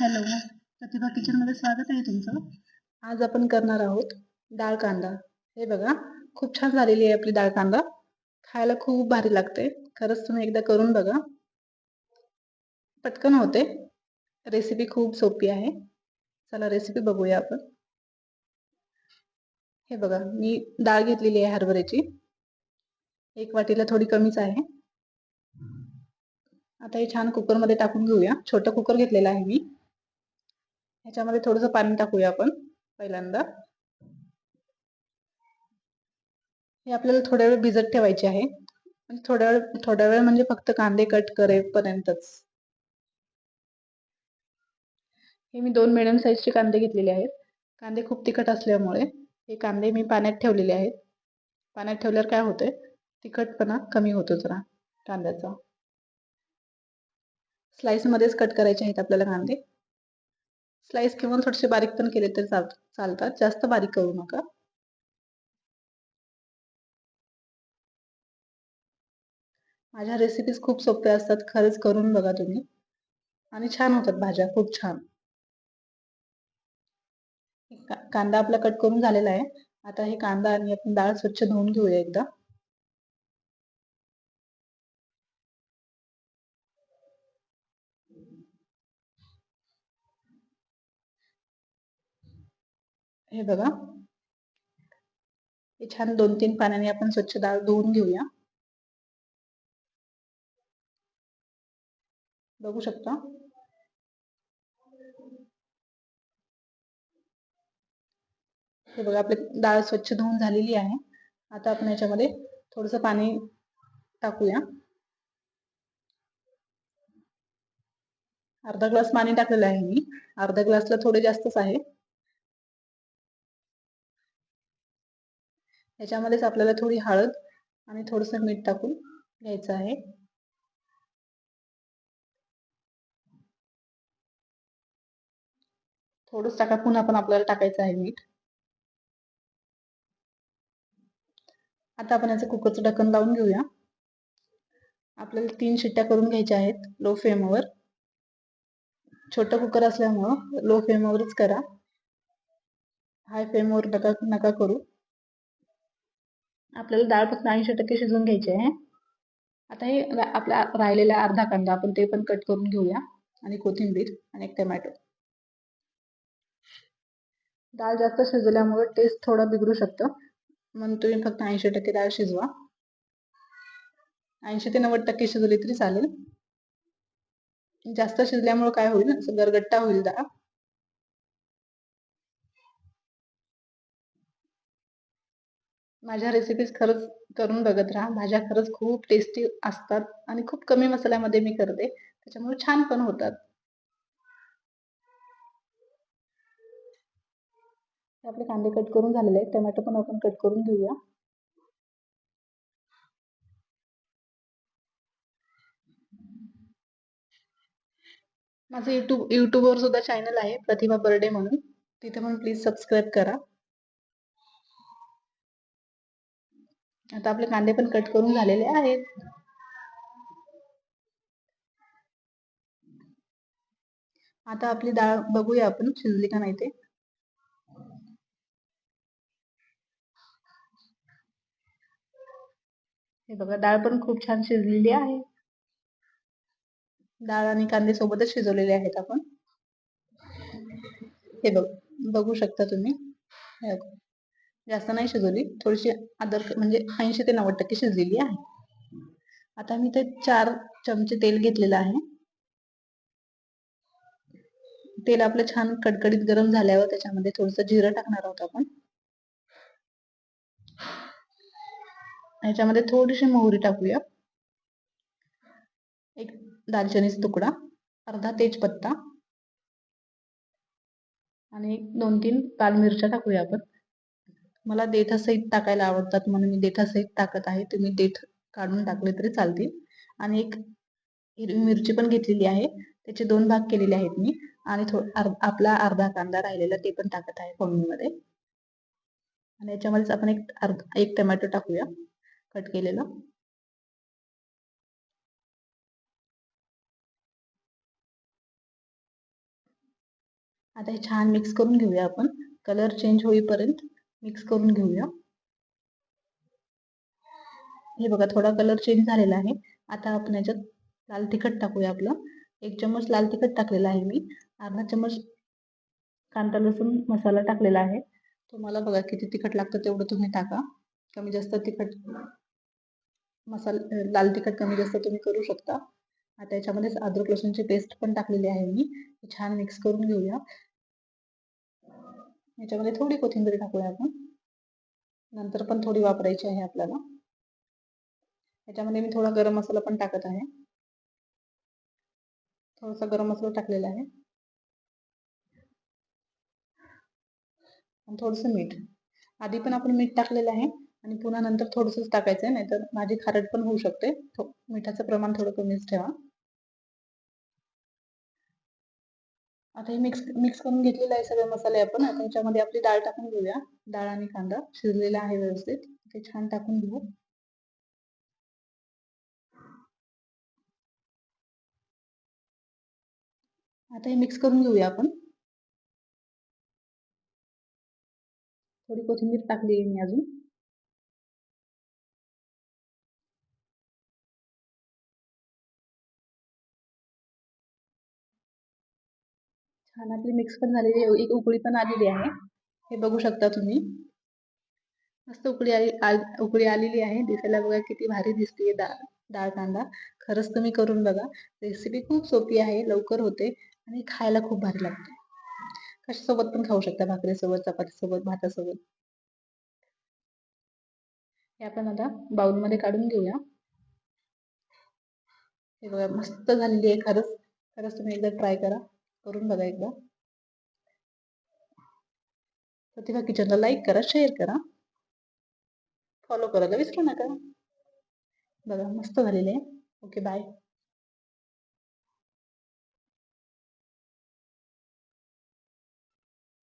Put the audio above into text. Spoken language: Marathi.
हॅलो. प्रतिभा किचनमध्ये स्वागत आहे तुमचं. आज आपण करणार आहोत डाळ कांदा. हे बघा खूप छान झालेली आहे आपली डाळ कांदा. खायला खूप भारी लागते. खरंच तुम्ही एकदा करून बघा. पटकन होते. रेसिपी खूप सोपी आहे. चला रेसिपी बघूया आपण. हे बघा मी डाळ घेतलेली आहे हरभऱ्याची. एक वाटीला थोडी कमीच आहे. आता हे छान कुकरमध्ये टाकून घेऊया. छोटा कुकर घेतलेला आहे मी. ह्याच्यामध्ये थोडस पाणी टाकूया आपण पहिल्यांदा. हे आपल्याला थोड्या वेळ भिजत ठेवायचे आहे. थोड्या वेळ थोड्या वेळ म्हणजे फक्त कांदे कट करेपर्यंतच. हे मी दोन मिडियम साईजचे कांदे घेतलेले आहेत. कांदे खूप तिखट असल्यामुळे हे कांदे मी पाण्यात ठेवलेले आहेत. पाण्यात ठेवल्यावर काय होतंय? तिखटपणा कमी होतो जरा कांद्याचा. स्लाईसमध्येच कट करायचे आहेत आपल्याला कांदे. स्लाइस किंवा थोडेसे बारीक पण केले तरी चालतात. जास्त बारीक करू नका. माझ्या रेसिपीज खूप सोप्या असतात. खरंच करून बघा तुम्ही. आणि छान होतात भाज्या. खूप छान. कांदा आपला कट करून झालेला आहे. आता हे कांदा आणि आपण डाळ स्वच्छ धुवून घेऊया एकदा. हे बघा. हे छान दोन तीन पाण्याने आपण स्वच्छ डाळ धुवून घेऊया. बघू शकता. हे बघा आपली डाळ स्वच्छ धुवून झालेली आहे. आता आपण याच्यामध्ये थोडस पाणी टाकूया. अर्धा ग्लास पाणी टाकलेलं आहे मी. अर्धा ग्लासला थोडे जास्तच आहे. याच्यामध्येच आपल्याला थोडी हळद आणि थोडस मीठ टाकून घ्यायचं आहे. थोडंच टाका पुन्हा पण आपल्याला टाकायचं आहे मीठ. आता आपण याचं कुकरचं ढक्कन लावून घेऊया. आपल्याला तीन शिट्ट्या करून घ्यायच्या आहेत लो फ्लेमवर छोटं कुकर असल्यामुळं लो फ्लेमवरच करा. हाय फ्लेमवर नका नका करू. आपल्याला डाळ फक्त ऐंशी टक्के शिजवून घ्यायची आहे. आता हे आपला राहिलेला अर्धा कांदा आपण ते पण कट करून घेऊया. आणि कोथिंबीर आणि एक टमॅटो डाळ जास्त शिजवल्यामुळे टेस्ट थोडा बिघडू शकतं. म्हणून तुम्ही फक्त ऐंशी टक्के डाळ शिजवा. ऐंशी ते नव्वद टक्के शिजवली तरी चालेल. जास्त शिजल्यामुळे काय होईल? गरगट्टा होईल डाळ. माझ्या रेसिपीज खरंच करून बघत राहा. भाज्या खरंच खूप टेस्टी असतात आणि खूप कमी मसाल्यामध्ये मी करते. त्याच्यामुळे छान पण होतात. आपले कांदे कट करून झालेले आहेत. टोमॅटो पण आपण कट करून घेऊया. माझं युट्यूब युट्यूबवर सुद्धा चॅनल आहे. प्रतिभा बर्डे म्हणून. तिथे पण प्लीज सबस्क्राईब करा. आता आपले कांदे पण कट करून झालेले आहेत. आता आपली डाळ बघूया आपण शिजली का नाही ते. हे बघा डाळ पण खूप छान शिजलेली आहे. डाळ आणि कांदे सोबतच शिजवलेले आहेत आपण. हे बघ बघू शकता तुम्ही. जास्त नाही शिजवली. थोडीशी आदर्श म्हणजे ऐंशी ते नव्वद टक्के शिजलेली आहे. आता मी ते चार चमचे तेल घेतलेलं आहे. तेल आपलं छान कडकडीत गरम झाल्यावर त्याच्यामध्ये थोडस जिरं टाकणार आहोत आपण. ह्याच्यामध्ये थोडीशी मोहरी टाकूया. एक दालचिनीचा तुकडा अर्धा तेजपत्ता आणि दोन तीन लाल मिरच्या टाकूया आपण. मला देठासहित टाकायला आवडतात म्हणून मी देठासहित टाकत आहे. तुम्ही देठ काढून टाकले तरी चालतील. आणि एक हिरवी मिरची पण घेतलेली आहे. त्याचे दोन भाग केलेले आहेत मी. आणि आपला अर्धा कांदा राहिलेला ते पण टाकत आहे फोडणीमध्ये. आणि याच्यामध्येच आपण एक अर्धा एक टमॅटो टाकूया. कट केलेला. आता हे छान मिक्स करून घेऊया आपण. कलर चेंज होईपर्यंत मिक्स करून घेऊया. हे बघा थोडा कलर चेंज झालेला आहे. आता आपण याच्यात लाल तिखट टाकूया आपलं. एक चम्मच लाल तिखट टाकलेला आहे मी. अर्धा चम्मच कांदा लसूण मसाला टाकलेला आहे. तुम्हाला बघा किती तिखट लागतं तेवढं तुम्ही टाका. कमी जास्त तिखट मसाला लाल तिखट कमी जास्त तुम्ही करू शकता. आता याच्यामध्येच अद्रक लसूणची पेस्ट पण टाकलेली आहे मी. छान मिक्स करून घेऊया. याच्यामध्ये थोडी कोथिंबीर टाकूया आपण. नंतर पण थोडी वापरायची आहे आपल्याला. याच्यामध्ये मी थोडा गरम मसाला पण टाकत आहे. थोडासा गरम मसाला टाकलेला आहे. आणि थोडंसं मीठ. आधी पण आपण मीठ टाकलेलं आहे आणि पुन्हा नंतर थोडंसंच टाकायचं आहे नाहीतर माझी खारट पण होऊ शकते. मिठाचं प्रमाण थोडं कमीच ठेवा. आता हे मिक्स मिक्स करून घेतलेलं आहे सगळे मसाले आपण. आता याच्यामध्ये आपली डाळ टाकून घेऊया. डाळ आणि कांदा शिजलेला आहे व्यवस्थित. ते छान टाकून घेऊ. आता हे मिक्स करून घेऊया आपण. थोडी कोथिंबीर टाकली आहे मी अजून. छान आपली मिक्स पण झालेली आहे. एक उकळी पण आलेली आहे. हे बघू शकता तुम्ही. मस्त उकळी आली उकळी आलेली आहे. दिसायला बघा किती भारी दिसते डाळ डाळ कांदा. खरंच तुम्ही करून बघा. रेसिपी खूप सोपी आहे. लवकर होते आणि खायला खूप भारी लागते. कशासोबत पण खाऊ शकता. भाकरीसोबत चपातीसोबत भातासोबत. हे आपण आता बाउलमध्ये काढून घेऊया. हे बघा मस्त झालेली आहे. खरंच खरंच तुम्ही एकदा ट्राय करा. करून बघा एकदा प्रतिभा किचनला लाईक करा शेअर करा फॉलो करायला विसरू नका बघा मस्त झालेले आहे ओके बाय